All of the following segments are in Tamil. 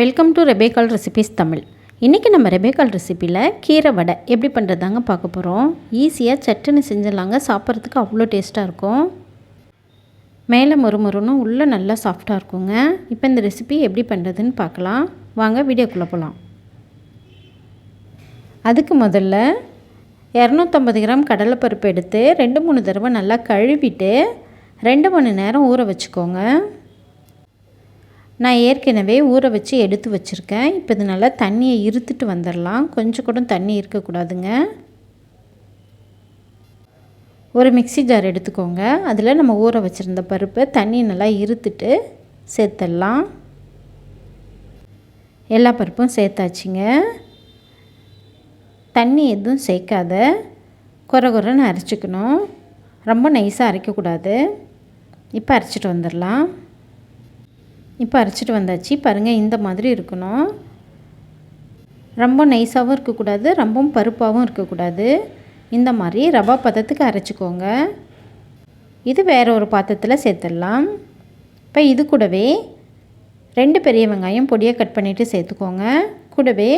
வெல்கம் டு ரெபேக்கால் ரெசிபிஸ் தமிழ் இன்றைக்கி நம்ம ரெபேக்கால் ரெசிப்பியில் கீரை வடை எப்படி பண்ணுறதாங்க பார்க்க போகிறோம் ஈஸியாக சட்டுன்னு செஞ்சிடலாங்க. சாப்பிட்றதுக்கு அவ்வளோ டேஸ்ட்டாக இருக்கும். மேலே மொறுமொறுன்னு உள்ளே நல்லா சாஃப்டாக இருக்குங்க. இப்போ இந்த ரெசிபி எப்படி பண்ணுறதுன்னு பார்க்கலாம். வாங்க வீடியோக்குள்ளே போகலாம் அதுக்கு முதல்ல இரநூத்தம்பது கிராம் கடலைப்பருப்பு எடுத்து ரெண்டு மூணு தடவை நல்லா கழுவிட்டு ரெண்டு மணி நேரம் ஊற வச்சுக்கோங்க. நான் ஏற்கனவே ஊற வச்சு எடுத்து வச்சுருக்கேன். இப்போ இது நல்லா தண்ணியை இருத்துட்டு வந்துடலாம் கொஞ்சம் கூட தண்ணி இருக்கக்கூடாதுங்க. ஒரு மிக்சி ஜார் எடுத்துக்கோங்க. அதில் நம்ம ஊற வச்சுருந்த பருப்பை தண்ணி நல்லா இருத்துட்டு சேர்த்துடலாம் எல்லா பருப்பும் சேர்த்தாச்சுங்க. தண்ணி எதுவும் சேர்க்காத. குறை குறைன்னு அரைச்சிக்கணும். ரொம்ப நைஸாக அரைக்கக்கூடாது. இப்போ அரைச்சிட்டு வந்துடலாம் இப்போ அரைச்சிட்டு வந்தாச்சு. பாருங்கள் இந்த மாதிரி இருக்கணும். ரொம்ப நைஸாகவும் இருக்கக்கூடாது ரொம்பவும் பருப்பாகவும் இருக்கக்கூடாது. இந்த மாதிரி ரவா பதத்துக்கு அரைச்சிக்கோங்க. இது வேறு ஒரு பாத்திரத்தில் சேர்த்துடலாம். இப்போ இது கூடவே ரெண்டு பெரிய வெங்காயம் பொடியை கட் பண்ணிவிட்டு சேர்த்துக்கோங்க. கூடவே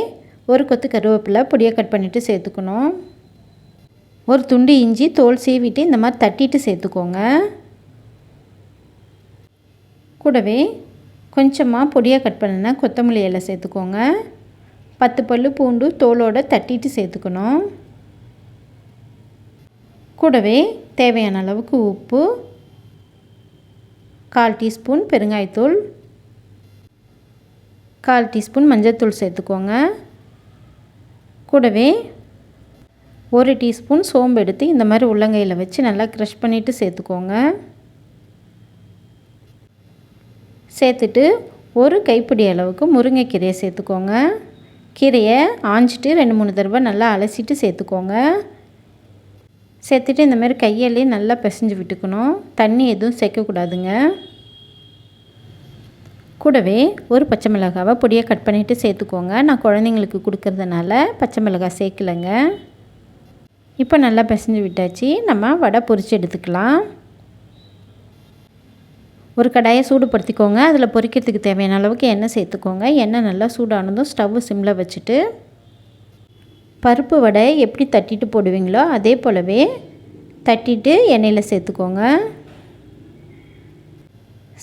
ஒரு கொத்து கருவேப்பிலை பொடியை கட் பண்ணிவிட்டு சேர்த்துக்கணும். ஒரு துண்டு இஞ்சி தோல் சீவிட்டு இந்த மாதிரி தட்டிட்டு சேர்த்துக்கோங்க. கூடவே கொஞ்சமாக பொடியாக கட் பண்ணினா கொத்தமல்லி இலை சேர்த்துக்கோங்க. பத்து பல் பூண்டு தோலோடு தட்டிட்டு சேர்த்துக்கணும். கூடவே தேவையான அளவுக்கு உப்பு கால் டீஸ்பூன் பெருங்காயத்தூள் கால் டீஸ்பூன் மஞ்சள்தூள் சேர்த்துக்கோங்க. கூடவே ஒரு டீஸ்பூன் சோம்பு எடுத்து இந்த மாதிரி உள்ளங்கையில் வச்சு நல்லா க்ரஷ் பண்ணிவிட்டு சேர்த்துக்கோங்க. சேர்த்துட்டு ஒரு கைப்பிடி அளவுக்கு முருங்கைக்கீரையை சேர்த்துக்கோங்க. கீரையை ஆஞ்சிட்டு ரெண்டு மூணு தடவை நல்லா அலசிட்டு சேர்த்துக்கோங்க. சேர்த்துட்டு இந்த மாதிரி நல்லா பிசைஞ்சு விட்டுக்கணும். தண்ணி எதுவும் சேர்க்கக்கூடாதுங்க. கூடவே ஒரு பச்சை மிளகாவை பொடியை கட் பண்ணிவிட்டு சேர்த்துக்கோங்க. நான் குழந்தைங்களுக்கு கொடுக்கறதுனால பச்சை மிளகாய் சேர்க்கலைங்க. இப்போ நல்லா பிசைஞ்சு விட்டாச்சு. நம்ம வடை பொரித்து எடுத்துக்கலாம். ஒரு கடாயை சூடுபடுத்திக்கோங்க. அதில் பொரிக்கிறதுக்கு தேவையான அளவுக்கு எண்ணெய் சேர்த்துக்கோங்க. எண்ணெய் நல்லா சூடானதும் ஸ்டவ் சிம்மில் வச்சுட்டு பருப்பு வடை எப்படி தட்டிட்டு போடுவீங்களோ அதே போலவே தட்டிட்டு எண்ணெயில் சேர்த்துக்கோங்க.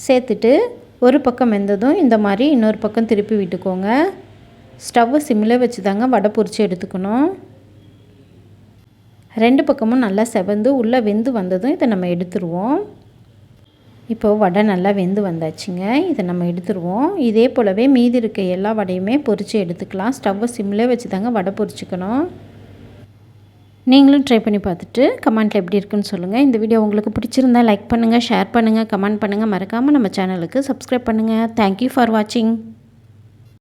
சேர்த்துட்டு ஒரு பக்கம் வெந்ததும் இந்த மாதிரி இன்னொரு பக்கம் திருப்பி விட்டுக்கோங்க. ஸ்டவ்வு சிம்மில் வச்சு தாங்க வடை பொரித்து எடுத்துக்கணும். ரெண்டு பக்கமும் நல்லா செவந்து உள்ளே வெந்து வந்ததும் இதை நம்ம எடுத்துருவோம். இப்போது வடை நல்லா வெந்து வந்தாச்சுங்க. இதை நம்ம எடுத்துருவோம். இதே போலவே மீதி இருக்க எல்லா வடையுமே பொறிச்சு எடுத்துக்கலாம். ஸ்டவ்வை சிம்லே வச்சு தாங்க வடை பொரிச்சிக்கணும். நீங்களும் ட்ரை பண்ணி பார்த்துட்டு கமெண்ட்டில் எப்படி இருக்குன்னு சொல்லுங்கள் இந்த வீடியோ உங்களுக்கு பிடிச்சிருந்தா லைக் பண்ணுங்கள் ஷேர் பண்ணுங்கள் கமெண்ட் பண்ணுங்கள் மறக்காமல் நம்ம சேனலுக்கு சப்ஸ்கிரைப் பண்ணுங்கள் தேங்க்யூ ஃபார் வாட்சிங்